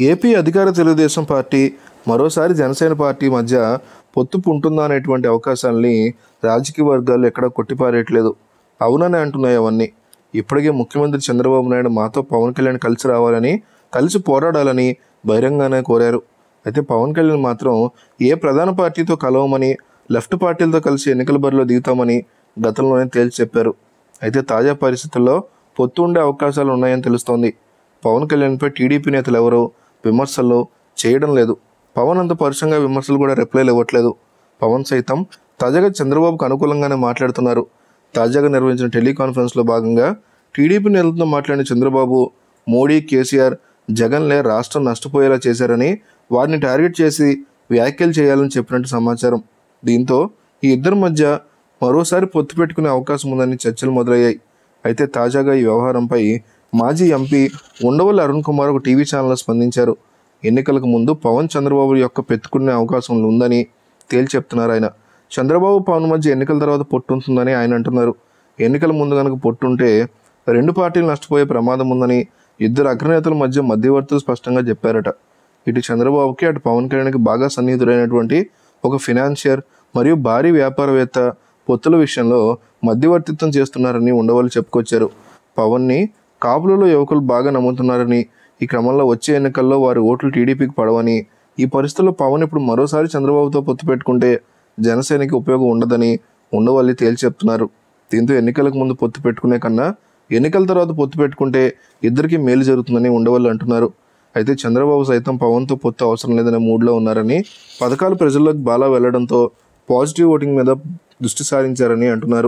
AP అధికార Telugu Desam party మరోసారి Janasena party మధ్య పొత్తు ఉంటుందా అనేటువంటి అవకాశాలని రాజకీయ వర్గాలు ఎక్కడా కొట్టిపారేయట్లేదు. అవునని అంటున్నాయి అవన్నీ. ఇప్పటికే ముఖ్యమంత్రి చంద్రబాబు నాయుడు మాతో పవన్ కళ్యాణ్ కలిసి రావాలని కలిసి పోరాడాలని బహిరంగానే కోరారు. అయితే పవన్ కళ్యాణ్ మాత్రం ఏ ప్రధాన పార్టీతో కలవమని లెఫ్ట్ పార్టీలతో కలిసి ఎన్నికల బరిలో దిగుతామని గతంలోనే తేల్చి చెప్పారు. అయితే తాజా పరిస్థితుల్లో పొత్తు ఉండే అవకాశాలు ఉన్నాయని తెలుస్తోంది. పవన్ కళ్యాణ్పై టీడీపీ నేతలు ఎవరో? విమర్శలు చేయడం లేదు. పవన్ అంత పరుషంగా విమర్శలు కూడా రిప్లైలు ఇవ్వట్లేదు. పవన్ సైతం తాజాగా చంద్రబాబుకు అనుకూలంగానే మాట్లాడుతున్నారు. తాజాగా నిర్వహించిన టెలికాన్ఫరెన్స్లో భాగంగా టీడీపీ నేతలతో మాట్లాడిన చంద్రబాబు మోడీ కేసీఆర్ జగన్లే రాష్ట్రం నష్టపోయేలా చేశారని వారిని టార్గెట్ చేసి వ్యాఖ్యలు చేయాలని చెప్పినట్టు సమాచారం. దీంతో ఈ ఇద్దరి మధ్య మరోసారి పొత్తు పెట్టుకునే అవకాశం ఉందని చర్చలు మొదలయ్యాయి. అయితే తాజాగా ఈ వ్యవహారంపై మాజీ ఎంపీ ఉండవల్లి అరుణ్ కుమార్ ఒక టీవీ ఛానల్లో స్పందించారు. ఎన్నికలకు ముందు పవన్ చంద్రబాబు యొక్క పెట్టుకునే అవకాశం ఉందని తేల్చి చెప్తున్నారు ఆయన. చంద్రబాబు పవన్ మధ్య ఎన్నికల తర్వాత పొట్టు ఉంటుందని ఆయన అంటున్నారు. ఎన్నికల ముందు కనుక పొట్టుంటే రెండు పార్టీలు నష్టపోయే ప్రమాదం ఉందని ఇద్దరు అగ్రనేతల మధ్య మధ్యవర్తులు స్పష్టంగా చెప్పారట. ఇటు చంద్రబాబుకి అటు పవన్ కళ్యాణ్కి బాగా సన్నిహితుడైనటువంటి ఒక ఫినాన్షియర్ మరియు భారీ వ్యాపారవేత్త పొత్తుల విషయంలో మధ్యవర్తిత్వం చేస్తున్నారని ఉండవల్లి చెప్పుకొచ్చారు. పవన్ని కాపులలో యువకులు బాగా నమ్ముతున్నారని ఈ క్రమంలో వచ్చే ఎన్నికల్లో వారి ఓట్లు టీడీపీకి పడవని ఈ పరిస్థితుల్లో పవన్ ఇప్పుడు మరోసారి చంద్రబాబుతో పొత్తు పెట్టుకుంటే జనసేనకి ఉపయోగం ఉండదని ఉండవల్లి తేల్చి చెప్తున్నారు. దీంతో ఎన్నికలకు ముందు పొత్తు పెట్టుకునే కన్నా ఎన్నికల తర్వాత పొత్తు పెట్టుకుంటే ఇద్దరికీ మేలు జరుగుతుందని ఉండవల్లి అంటున్నారు. అయితే చంద్రబాబు సైతం పవన్తో పొత్తు అవసరం లేదనే మూడ్లో ఉన్నారని పథకాలు ప్రజల్లోకి బాగా వెళ్ళడంతో పాజిటివ్ ఓటింగ్ మీద దృష్టి సారించారని అంటున్నారు.